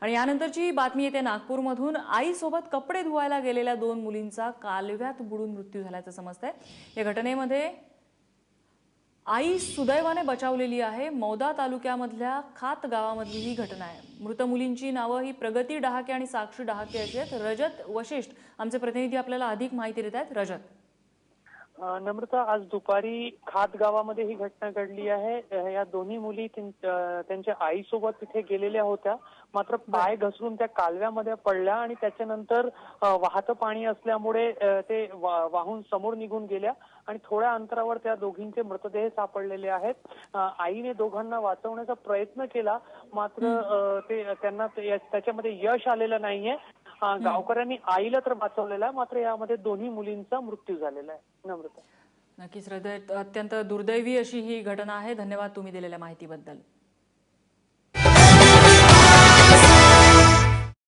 आणि यानंतरची बातमी येते नागपूरमधून. आईसोबत कपडे धुवायला गेलेल्या दोन मुलींचा कालव्यात बुडून मृत्यू झाल्याचं समजतंय. या घटनेमध्ये आई सुदैवाने बचावलेली आहे. मौदा तालुक्यामधल्या खात गावामधली ही घटना आहे. मृत मुलींची नावं ही प्रगती डहाके आणि साक्षी डहाके अशी आहेत. रजत वशिष्ठ आमचे प्रतिनिधी आपल्याला अधिक माहिती देत आहेत. रजत. नम्रता आज दुपारी खात गावामध्ये ही घटना घडली आहे. या दोन्ही मुली त्यांच्या आईसोबत तिथे गेलेल्या होत्या. मात्र पाय घसरून त्या कालव्यामध्ये पडल्या आणि त्याच्यानंतर वाहतं पाणी असल्यामुळे ते वाहून समोर निघून गेल्या आणि थोड्या अंतरावर त्या दोघींचे मृतदेह सापडलेले आहेत. आईने दोघांना वाचवण्याचा प्रयत्न केला. मात्र ते त्यांना त्याच्यामध्ये यश आलेलं नाहीये. गावकऱ्यांनी आईला तर वाचवलेलं आहे मात्र यामध्ये दोन्ही मुलींचा मृत्यू झालेला आहे. नम्रता. नक्कीच हृदय अत्यंत दुर्दैवी अशी ही घटना आहे. धन्यवाद तुम्ही दिलेल्या माहितीबद्दल.